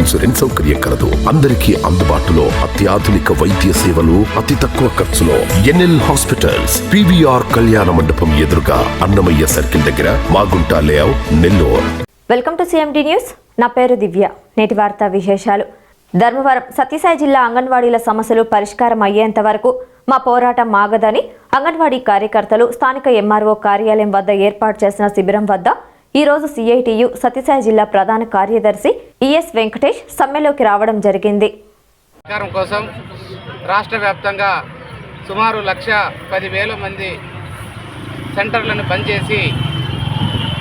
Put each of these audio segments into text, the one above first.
Insurance సౌకర్యం కలదు. అందరికీ అందుబాటులో అత్యాధునిక వైద్య సేవలు అతి తక్కువ ఖర్చులో ఎన్ఎల్ హాస్పిటల్స్ పివిఆర్ కళ్యాణ మండపం ఎదురుగా అన్నమయ్య సర్కిల్ దగ్గర Magunta layout Nellore. Welcome to CMD news. నా పేరు దివ్య. నేటి వార్తా విశేషాలు. ధర్మవరం సత్యసాయి జిల్లా అంగన్వాడీల సమస్యలు పరిష్కారం అయ్యేంత వరకు మా పోరాటం ఆగదని అంగన్వాడీ కార్యకర్తలు స్థానిక ఎంఆర్ఓ కార్యాలయం వద్ద ఏర్పాటు చేసిన శిబిరం వద్ద ఈ రోజు సిఐటియు సత్యసాయి జిల్లా ప్రధాన కార్యదర్శి ఈఎస్ వెంకటేష్ సమ్మెలోకి రావడం జరిగింది. కోసం రాష్ట్ర వ్యాప్తంగా సుమారు లక్ష పదివేల మంది సెంటర్లను బంద్ చేసి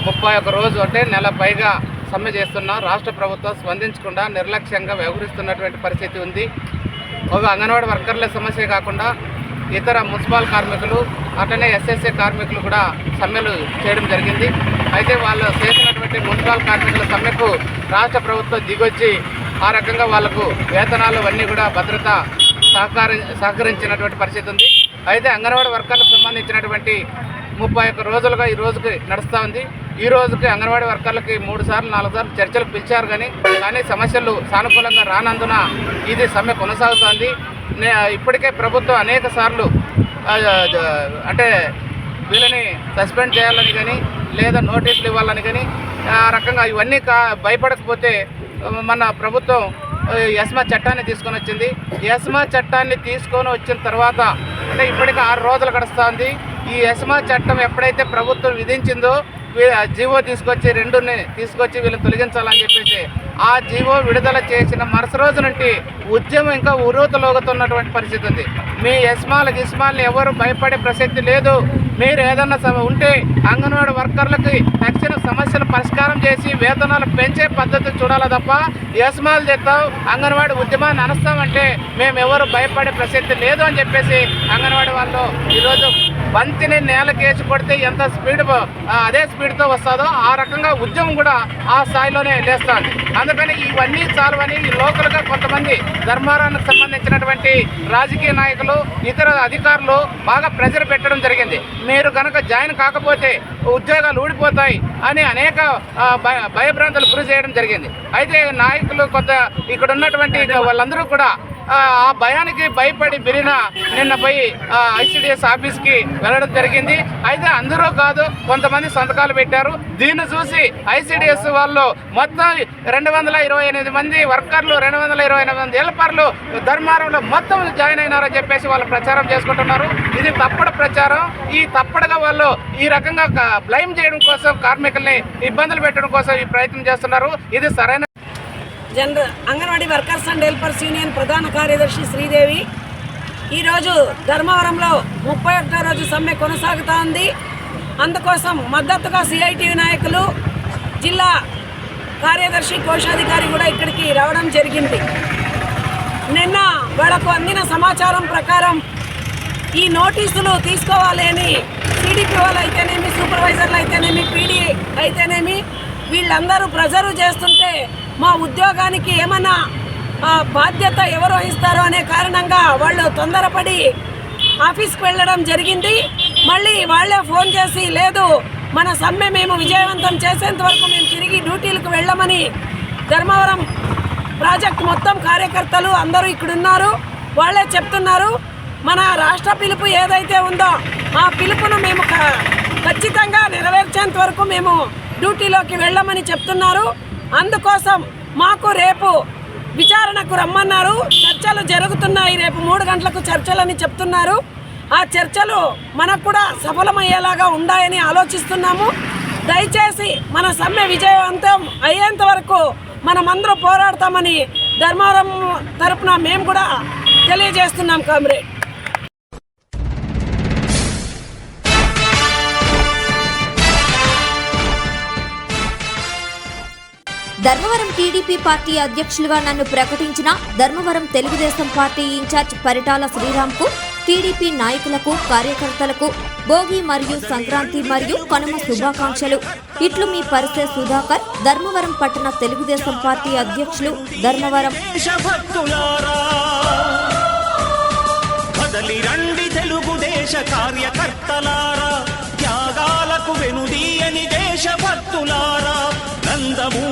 ముప్పై ఒక్క రోజు అంటే నెల పైగా సమ్మె చేస్తున్నా. రాష్ట్ర ప్రభుత్వం స్పందించకుండా నిర్లక్ష్యంగా వ్యవహరిస్తున్నటువంటి పరిస్థితి ఉంది. ఒక అంగన్వాడీ వర్కర్ల సమస్య కాకుండా ఇతర మున్సిపల్ కార్మికులు అట్లనే ఎస్ఎస్ఏ కార్మికులు కూడా సమ్మెలు చేయడం జరిగింది. అయితే వాళ్ళు చేసినటువంటి మున్సిపల్ కార్మికుల సమ్మెకు రాష్ట్ర ప్రభుత్వం దిగొచ్చి ఆ రకంగా వాళ్ళకు వేతనాలు అన్నీ కూడా భద్రత సహకారి సహకరించినటువంటి పరిస్థితి ఉంది. అయితే అంగన్వాడీ వర్కర్లకు సంబంధించినటువంటి ముప్పై ఒక్క రోజులుగా ఈ రోజుకి నడుస్తూ ఉంది. ఈ రోజుకి అంగన్వాడీ వర్కర్లకి మూడు సార్లు నాలుగు సార్లు చర్చలు పిలిచారు కానీ కానీ సమస్యలు సానుకూలంగా రానందున ఇది సమ్మె కొనసాగుతోంది. ఇప్పటికే ప్రభుత్వం అనేక సార్లు అంటే వీళ్ళని సస్పెండ్ చేయాలని కానీ లేదా నోటీసులు ఇవ్వాలని కానీ ఆ రకంగా ఇవన్నీ కా భయపడకపోతే మన ప్రభుత్వం యస్మా చట్టాన్ని తీసుకొని వచ్చింది. యస్మా చట్టాన్ని తీసుకొని వచ్చిన తర్వాత అంటే ఇప్పటికీ ఆరు రోజులు గడుస్తుంది. ఈ యస్మా చట్టం ఎప్పుడైతే ప్రభుత్వం విధించిందో జీవో తీసుకొచ్చి రెండుని తీసుకొచ్చి వీళ్ళని తొలగించాలని చెప్పేసి ఆ జీవో విడుదల చేసిన మరుస రోజు నుండి ఉద్యమం ఇంకా ఉరూతలోగుతున్నటువంటి పరిస్థితి ఉంది. మీ యస్మాలకు ఇస్మాల్ని ఎవరు భయపడే ప్రసక్తి లేదు. మీరు ఏదన్నా సమ- ఉంటే అంగన్వాడీ వర్కర్లకి తక్షణ సమస్యలు పరిష్కారం చేసి వేతనాలు పెంచే పద్ధతి చూడాలి తప్ప యస్మాలు చేస్తాం అంగన్వాడీ ఉద్యమాన్ని అనస్తామంటే మేము ఎవరు భయపడే ప్రసక్తి లేదు అని చెప్పేసి అంగన్వాడీ వాళ్ళు ఈరోజు బంతిని నేలకేసి కొడితే ఎంత స్పీడ్ అదే స్పీడ్తో వస్తుందో ఆ రకంగా ఉద్యమం కూడా ఆ స్థాయిలోనే లేస్తుంది. అందుకని ఇవన్నీ చాలువని లోకల్గా కొంతమంది ధర్మారానికి సంబంధించినటువంటి రాజకీయ నాయకులు ఇతర అధికారులు బాగా ప్రెజర్ పెట్టడం జరిగింది. మీరు కనుక జాయిన్ కాకపోతే ఉద్యోగాలు ఊడిపోతాయి అని అనేక భయభ్రాంతులు గురి చేయడం జరిగింది. అయితే నాయకులు కొంత ఇక్కడ ఉన్నటువంటి వాళ్ళందరూ కూడా ఆ భయానికి భయపడి బిరిన నిన్న పోయి ఐసిడిఎస్ ఆఫీస్కి వెళ్ళడం జరిగింది. అయితే అందరూ కాదు కొంతమంది సంతకాలు పెట్టారు. దీన్ని చూసి ఐసిడిఎస్ వాళ్ళు మొత్తం రెండు వందల ఇరవై ఎనిమిది మంది వర్కర్లు రెండు వందల ఇరవై ఎనిమిది మంది హెల్పర్లు ధర్మారంలో మొత్తం జాయిన్ అయినారని చెప్పేసి వాళ్ళు ప్రచారం చేసుకుంటున్నారు. ఇది తప్పుడు ప్రచారం. ఈ తప్పడుగా వాళ్ళు ఈ రకంగా బ్లైమ్ చేయడం కోసం కార్మికుల్ని ఇబ్బందులు పెట్టడం కోసం ఈ ప్రయత్నం చేస్తున్నారు. ఇది సరైన general Anganwadi workers and helpers union ప్రధాన కార్యదర్శి శ్రీదేవి. ఈరోజు ధర్మవరంలో ముప్పై ఒకటో రోజు సమ్మె కొనసాగుతూ ఉంది. అందుకోసం మద్దతుగా సిఐటియు నాయకులు జిల్లా కార్యదర్శి కోశాధికారి కూడా ఇక్కడికి రావడం జరిగింది. నిన్న వాళ్ళకు అందిన సమాచారం ప్రకారం ఈ నోటీసులు తీసుకోవాలి అని సిడిపిఓలు అయితేనేమి సూపర్వైజర్లు అయితేనేమి పీడీ అయితేనేమి వీళ్ళందరూ ప్రెజరు చేస్తుంటే మా ఉద్యోగానికి ఏమన్నా బాధ్యత ఎవరు వహిస్తారో అనే కారణంగా వాళ్ళు తొందరపడి ఆఫీస్కి వెళ్ళడం జరిగింది. మళ్ళీ వాళ్ళే ఫోన్ చేసి లేదు మన సమ్మె మేము విజయవంతం చేసేంత వరకు మేము తిరిగి డ్యూటీలకు వెళ్ళమని ధర్మవరం ప్రాజెక్ట్ మొత్తం కార్యకర్తలు అందరూ ఇక్కడున్నారు. వాళ్ళే చెప్తున్నారు. మన రాష్ట్ర పిలుపు ఏదైతే ఉందో ఆ పిలుపును మేము ఖచ్చితంగా నెరవేర్చేంత వరకు మేము డ్యూటీలోకి వెళ్ళమని చెప్తున్నారు. అందుకోసం మాకు రేపు విచారణకు రమ్మన్నారు. చర్చలు జరుగుతున్నాయి. రేపు మూడు గంటలకు చర్చలని చెప్తున్నారు. ఆ చర్చలు మనకు కూడా సఫలమయ్యేలాగా ఉండాయని ఆలోచిస్తున్నాము. దయచేసి మన సమ్మె విజయవంతం అయ్యేంత వరకు మనమందరం పోరాడతామని ధర్మవరం తరపున మేము కూడా తెలియజేస్తున్నాం కామ్రేడ్. ధర్మవరం టీడీపీ పార్టీ అధ్యక్షులుగా నన్ను ప్రకటించిన Dharmavaram Telugu Desam party in charge Paritala శ్రీరామ్కు TDP నాయకులకు కార్యకర్తలకు భోగి మరియు సంక్రాంతి మరియు కనుమ శుభాకాంక్షలు. ఇట్లు మీ పరిసే సుధాకర్ ధర్మవరం పట్టణ తెలుగుదేశం పార్టీ అధ్యక్షులు ధర్మవరం. రండి తెలుగుదేశ కార్యకర్తలారా త్యాగాలకు వెనుదీయని దేశభక్తులారా నందము